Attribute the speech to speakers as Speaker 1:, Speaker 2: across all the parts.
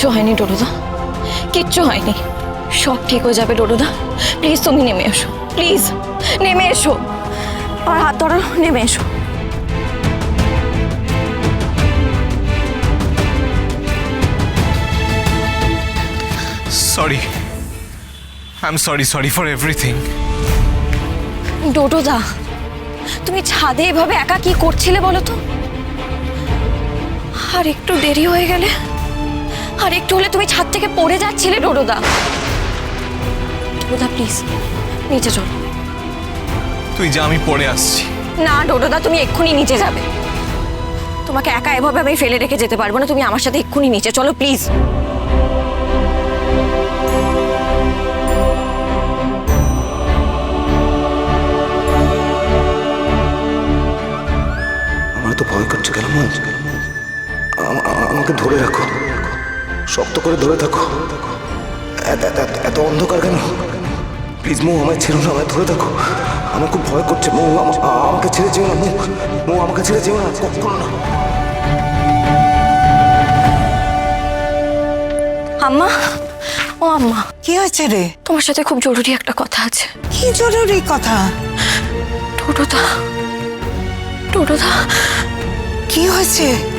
Speaker 1: কিচ্ছু হয়নি ডোডোদা। কিচ্ছু হয়নি। সব ঠিক হয়ে যাবে ডোডোদা। প্লিজ তুমি নেমে এসো। প্লিজ নেমে এসো। আর হাত ধরো নেমে এসো।
Speaker 2: Sorry I am sorry sorry for everything
Speaker 1: ডোডোদা তুমি ছাদে এভাবে একা কি করছিলে বলো তো? আর একটু দেরি হয়ে গেলে? আর একটু হলে তুমি ছাদ থেকে পড়ে যাচ্ছিলে ডোডোদা। ডোডোদা প্লিজ নিচে চলো।
Speaker 2: তুই যা আমি পড়ে আসছি।
Speaker 1: না ডোডোদা তুমি এক্ষুনি নিচে যাবে। তোমাকে একা এভাবে আমি ফেলে রেখে যেতে পারব না তুমি আমার সাথে এক্ষুনি নিচে চলো প্লিজ
Speaker 3: আমার তো ভয় করছে কেন মন? আমাকে ধরে রাখো। শক্ত করে ধরে থাকো। এত অন্ধকার কেন? প্লিজ মৌ আমায় ছেড়ো না আমায় ধরে থাকো। আমার খুব ভয় করছে মৌ আমা- আমাকে ছেড়ে যেও না মৌ। মৌ আমাকে ছেড়ে যেও না কখনো না।
Speaker 1: আম্মা? ও আম্মা।
Speaker 4: কি হয়েছে রে?
Speaker 1: তোমার সাথে খুব জরুরি একটা কথা আছে।
Speaker 4: কি জরুরি কথা?
Speaker 1: টোটোদা। টোটোদা।
Speaker 4: কি হয়েছে?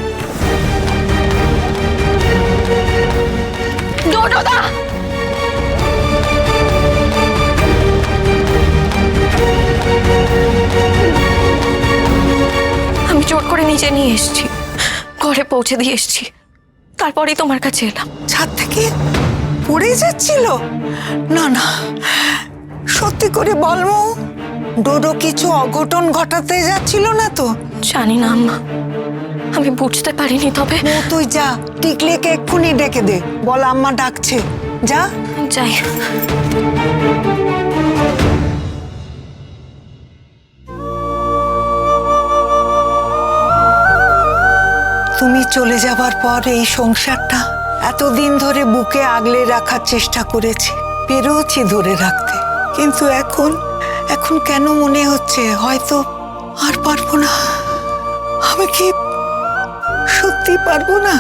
Speaker 1: টোটোদা আমি জোর করে নিচে নিয়ে এসেছি। ঘরে পৌঁছে দিয়ে এসেছি। তারপরেই তোমার কাছে এলাম।
Speaker 4: ছাদ থেকে পড়ে যাচ্ছিল? না না। সত্যি করে বল ডোডো কিছু অঘটন ঘটাতে যাচ্ছিল না তো?
Speaker 1: জানি না আম্মা। আমি বুঝতে পারিনি তবে।
Speaker 4: তুই যা টিকলেকে এক্ষুনি ডেকে দে। বল আম্মা ডাকছে। যা।
Speaker 1: যাই।
Speaker 4: তুমি চলে যাবার পর এই সংসারটা এতদিন ধরে বুকে আগলে রাখার চেষ্টা করেছি পেরেওছি ধরে রাখতে। কিন্তু এখন এখন কেন মনে হচ্ছে হয়তো আর পারব না। আমি কি সত্যি পারব না।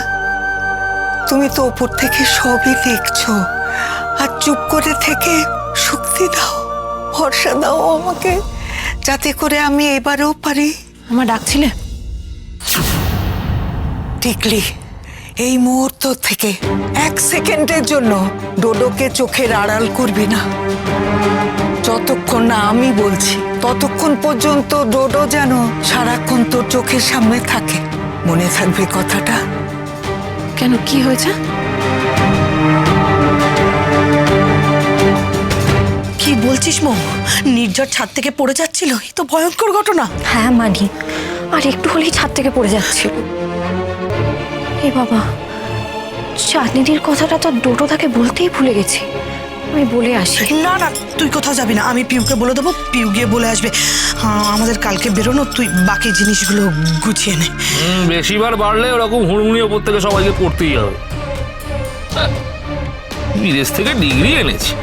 Speaker 4: তুমি তো ওপর থেকে সবই দেখছ। আর চুপ করে থেকে শক্তি দাও ভরসা দাও আমাকে যাতে করে আমি এবারেও পারি।
Speaker 1: আমার ডাকছিলে
Speaker 4: টিকলি এই মুহূর্ত থেকে এক সেকেন্ডের জন্য ডোডোকে চোখের আড়াল করবি না। যতক্ষণ না আমি বলছি ততক্ষণ পর্যন্ত ডোডো যেন সারাক্ষণ তোর চোখের সামনে থাকে। মনে থাকবে কথাটা।
Speaker 1: কেন কি হয়েছে?
Speaker 5: কি বলছিস মো নির্ঝর ছাদ থেকে পড়ে যাচ্ছিল এই তো ভয়ঙ্কর ঘটনা।
Speaker 1: হ্যাঁ মানি আর একটু হলেই ছাদ থেকে পড়ে যাচ্ছিল। এ বাবা চাঁদনিদির কথাটা তো ডোটো তাকে বলতেই ভুলে গেছি। আমি বলে আসি।
Speaker 5: না না তুই কোথাও যাবি না। আমি পিউকে বলে দেবো পিউ গিয়ে বলে আসবে। হ্যাঁ, আমাদের কালকে বেরোনো তুই বাকি জিনিসগুলো গুছিয়ে নে।
Speaker 6: বেশিবার বাড়লে ওরকম হুড়মুড়ি ওপর থেকে সবাইকে পড়তেই হবে। বিদেশ থেকে ডিগ্রি এনেছি।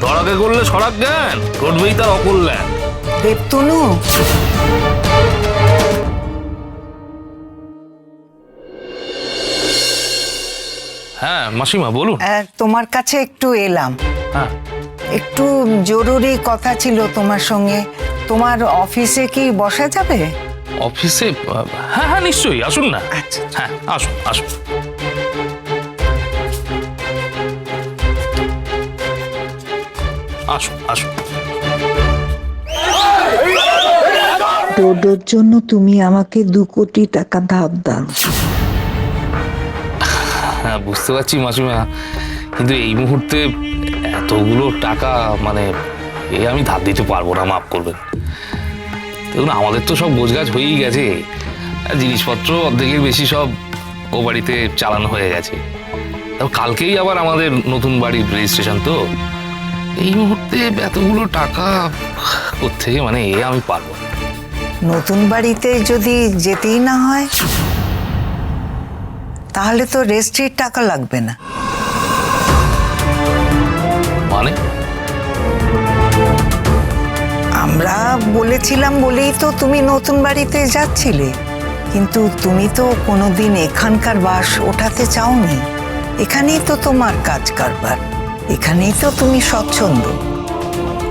Speaker 6: ধরাকে করলে সরাক জ্ঞান ঘটবেই তার অকল্যাণ।
Speaker 4: দেবতনু।
Speaker 6: হ্যাঁ মাসিমা বলুন।
Speaker 4: তোমার কাছে একটু এলাম।
Speaker 6: হ্যাঁ।
Speaker 4: একটু জরুরি কথা ছিল তোমার সঙ্গে। তোমার অফিসে কি বসা যাবে?
Speaker 6: অফিসে হ্যাঁ হ্যাঁ নিশ্চয়ই আসুন না।
Speaker 4: আচ্ছা।
Speaker 6: হ্যাঁ আসুন আসুন। আসুন আসুন।
Speaker 7: ডোডোর জন্য তুমি আমাকে দু কোটি টাকা ধার দাও।
Speaker 6: বুঝতে পারছি মাসিমা, কিন্তু এই মুহূর্তে এতগুলো টাকা মানে এ আমি ধার দিতে পারব না, মাফ করবেন। দেখুন, আমাদের তো সব বোঝগাছ হয়েই গেছে জিনিসপত্র অর্ধেকের বেশি সব ও বাড়িতে চালানো হয়ে গেছে। কালকেই আবার আমাদের নতুন বাড়ির রেজিস্ট্রেশন তো। এই মুহূর্তে এতগুলো টাকা কোথেকে মানে এ আমি পারব
Speaker 4: নতুন বাড়িতে যদি যেতেই না হয়? তাহলে তো রেজিস্ট্রির টাকা লাগবে না।
Speaker 6: মানে?
Speaker 4: আমরা বলেছিলাম বলেই তো তুমি নতুন বাড়িতে যাচ্ছিলে। কিন্তু তুমি তো কোনোদিন এখানকার বাস ওঠাতে চাওনি। এখানেই তো তোমার কাজ কারবার। এখানেই তো তুমি স্বচ্ছন্দ।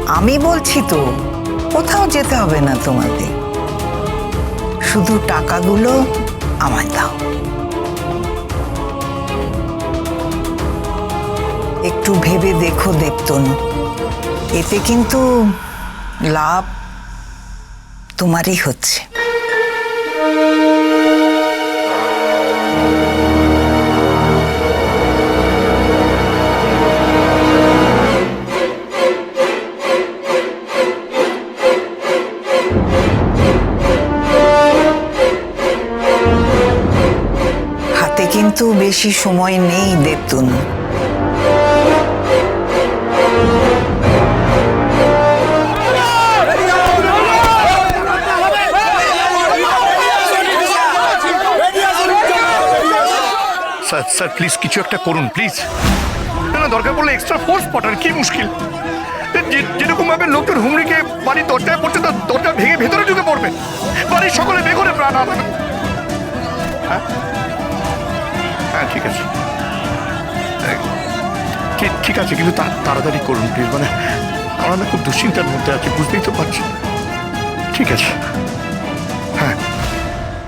Speaker 4: আমি বলছি তো কোথাও যেতে হবে না তোমাদের। শুধু টাকাগুলো আমায় দাও। একটু ভেবে দেখো দেবতনু। এতে কিন্তু লাভ তোমারই হচ্ছে। কিন্তু বেশি সময় নেই দেবতনু।
Speaker 8: স্যার প্লিজ কিছু একটা করুন প্লিজ না না, দরকার পড়লে এক্সট্রা ফোর্স পাঠান, কি মুশকিল। যেরকম ভাবে লোকজন হুমড়িকে বাড়ির দরজায় পড়ছে তো দরজা ভেঙে ভেতরে ঢুকে পড়বে। বাড়ির সকলে বেঘরে প্রাণ হারাবে। হ্যাঁ? হ্যাঁ ঠিক আছে। ঠিক- আছে, কিন্তু তাড়াতাড়ি করুন প্লিজ মানে আমরা না খুব দুশ্চিন্তার মধ্যে আছি, বুঝতেই তো পারছি। ঠিক আছে। হ্যাঁ।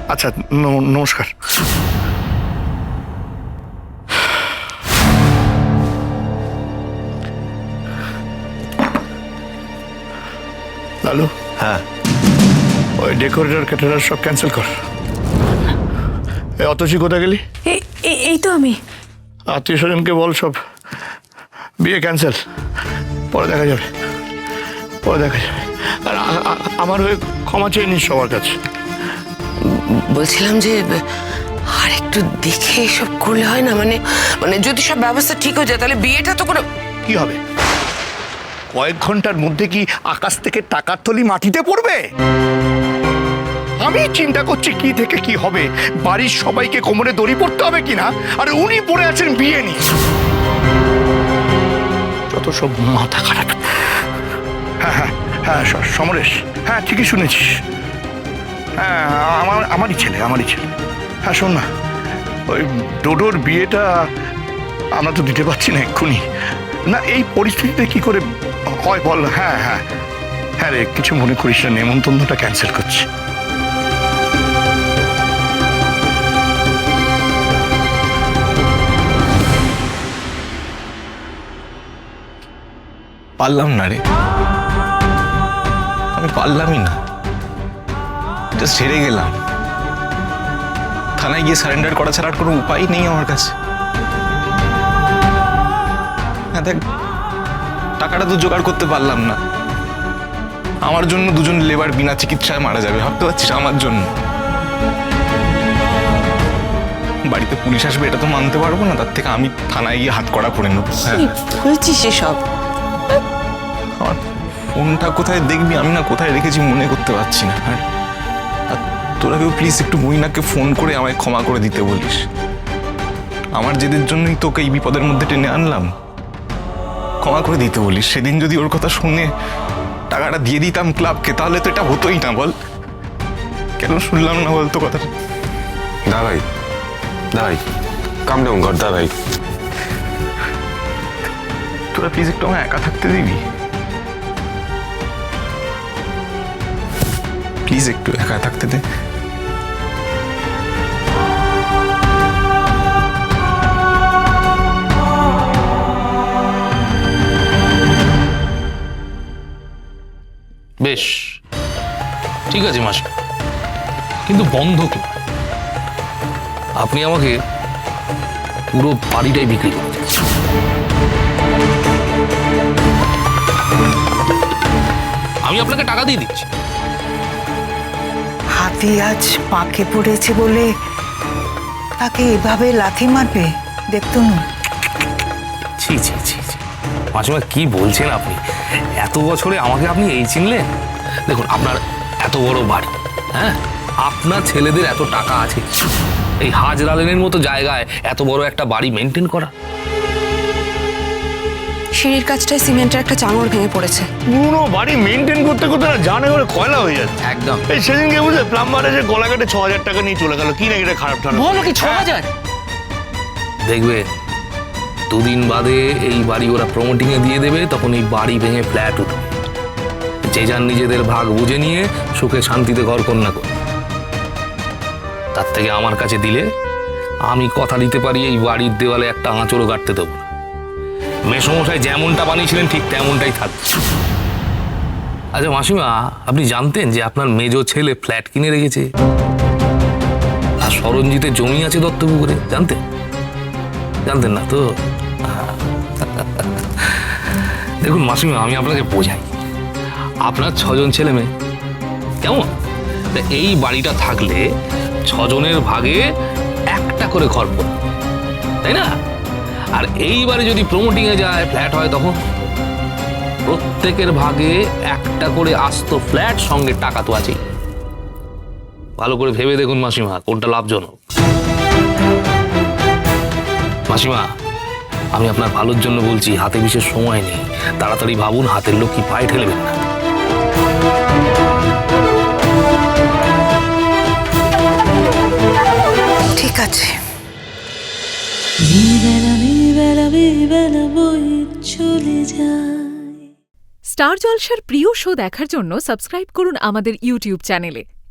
Speaker 8: আচ্ছা নমস্কার। লালু হ্যাঁ। ওই ডেকোরেটর ক্যাটারার সব ক্যান্সেল কর। এই অতসী কোথায় গেলি?
Speaker 1: এই তো আমি।
Speaker 8: আত্মীয় স্বজনকে বল সব। বিয়ে ক্যান্সেল পরে দেখা যাবে। পরে দেখা যাবে। আর আমার হয়ে ক্ষমা চেয়ে নিস সবার কাছে।
Speaker 9: বলছিলাম যে আর একটু দেখে এসব করলে হয় না? মানে মানে যদি সব ব্যবস্থা ঠিক হয়ে যায় তাহলে বিয়েটা তো কোনো
Speaker 8: কি হবে? কয়েক ঘণ্টার মধ্যে কি আকাশ থেকে টাকার থলি মাটিতে পড়বে? আমি চিন্তা করছি কি থেকে কি হবে। বাড়ির সবাইকে কোমরে দড়ি পড়তে হবে কিনা আর উনি পড়ে আছেন বিয়ে নিয়ে। যত সব মাথা খারাপ। হ্যাঁ হ্যাঁ হ্যাঁ সমরেশ। হ্যাঁ ঠিকই শুনেছিস। হ্যাঁ আমার, আমারই ছেলে আমারই ছেলে। হ্যাঁ শোন না। ওই ডোডোর বিয়েটা আমরা তো দিতে পারছি না এক্ষুনি। না, এই পরিস্থিতিতে কি করে হয় বল হ্যাঁ হ্যাঁ। হ্যাঁ রে, কিছু মনে করিস না, নেমন্তন্নটা ক্যান্সেল করছি।
Speaker 2: পারলাম না রে। আমি পারলামই না। জাস্ট হেরে গেলাম। থানায় গিয়ে সারেন্ডার করা ছাড়া আর কোনো উপায় নেই আমার কাছে। হ্যাঁ দেখ টাকাটা তো জোগাড় করতে পারলাম না। আমার জন্য দুজন লেবার বিনা চিকিৎসায় মারা যাবে ভাবতে পারছিস আমার জন্য? বাড়িতে পুলিশ আসবে এটা তো মানতে পারব না তার থেকে আমি থানায় গিয়ে হাত করা পড়ে নেব
Speaker 9: বলছিস এসব?
Speaker 2: আমার ফোনটা কোথায় দেখবি আমি না কোথায় রেখেছি মনে করতে পারছি না। আর আর তোরা কেউ প্লিজ একটু মইনাকে ফোন করে আমায় ক্ষমা করে দিতে বলিস। আমার জেদের জন্যই তোকে এই বিপদের মধ্যে টেনে আনলাম। ক্ষমা করে দিতে বলিস। সেদিন যদি ওর কথা শুনে টাকাটা দিয়ে দিতাম ক্লাবকে তাহলে তো এটা হতোই না বল। কেন শুনলাম না বলতো কথাটা?
Speaker 10: দা ভাই দা ভাই কাম ডাউন কর দা ভাই
Speaker 2: তোরা প্লিজ একটু আমায় একা থাকতে দিবি? প্লিজ একটু একা থাকতে দে।
Speaker 6: বেশ। ঠিক আছে মাস কিন্তু বন্ধ কি? আপনি আমাকে পুরো বাড়িটাই বিক্রি করে আমি আপনাকে টাকা দিয়ে দিচ্ছি।
Speaker 4: হাতি আজ পাকে পড়েছে বলে তাকে এভাবে লাথি মারবে? দেবতনু
Speaker 6: ছি ছি ছি ছি। মাসিমা কি বলছেন আপনি? এত বছরে আমাকে আপনি এই চিনলেন? দেখুন আপনার এত বড় বাড়ি হ্যাঁ? আপনার ছেলেদের এত টাকা আছে। এই হাজরা লেনের মতো জায়গায় এত বড় একটা বাড়ি মেনটেন করা।
Speaker 1: সিঁড়ির কাছটায় সিমেন্টের একটা চাঙড় ভেঙে পড়েছে।
Speaker 8: পুরো বাড়ি মেনটেন করতে করতে না জানে করে কয়লা হয়ে যাচ্ছে।
Speaker 6: একদম।
Speaker 8: এই সেদিনকে বুঝলে প্লাম্বার এসে গলা কাটে ছ হাজার টাকা নিয়ে চলে গেল। কি না এটা খারাপ ঠান্ডা
Speaker 9: বলো কি ছ হাজার?
Speaker 6: দেখবে দুদিন বাদে এই বাড়ি ওরা প্রমোটিংয়ে দিয়ে দেবে, তখন এই বাড়ি ভেঙে ফ্ল্যাট উঠবে। যে যার নিজেদের ভাগ বুঝে নিয়ে সুখে শান্তিতে ঘর কন্যা করবে। তার থেকে আমার কাছে দিলে, আমি কথা দিতে পারি, এই বাড়ির দেওয়ালে একটা আঁচড়ও কাটতে দেবো না। মেসমশাই যেমনটা বানিয়েছিলেন, ঠিক তেমনটাই থাকবে আচ্ছা মাসিমা, আপনি জানতেন যে আপনার মেজো ছেলে ফ্ল্যাট কিনে রেখেছে? আর সরঞ্জিতের জমি আছে দত্তপুকুরে, জানতেন? জানতেন না তো। দেখুন মাসিমা, আমি আপনাকে বোঝাই। আপনার ছজন ছেলে মেয়ে, কেমন? এই বাড়িটা থাকলে ছজনের ভাগে একটা করে ঘর তাই না? আর এই বাড়ি যদি প্রমোটিংয়ে যায় ফ্ল্যাট হয় তখন? প্রত্যেকের ভাগে একটা করে আস্ত ফ্ল্যাট সঙ্গে টাকা তো আছেই। ভালো করে ভেবে দেখুন মাসিমা, কোনটা লাভজনক। মাসিমা আমি আপনার ভালোর জন্য বলছি হাতে বিশেষ সময় নেই। তাড়াতাড়ি ভাবুন হাতের লোক কি পায়ে ঠেলবেন না।
Speaker 4: ঠিক আছে।
Speaker 11: স্টার জলসার প্রিয় শো দেখার জন্য সাবস্ক্রাইব করুন আমাদের ইউটিউব চ্যানেলে।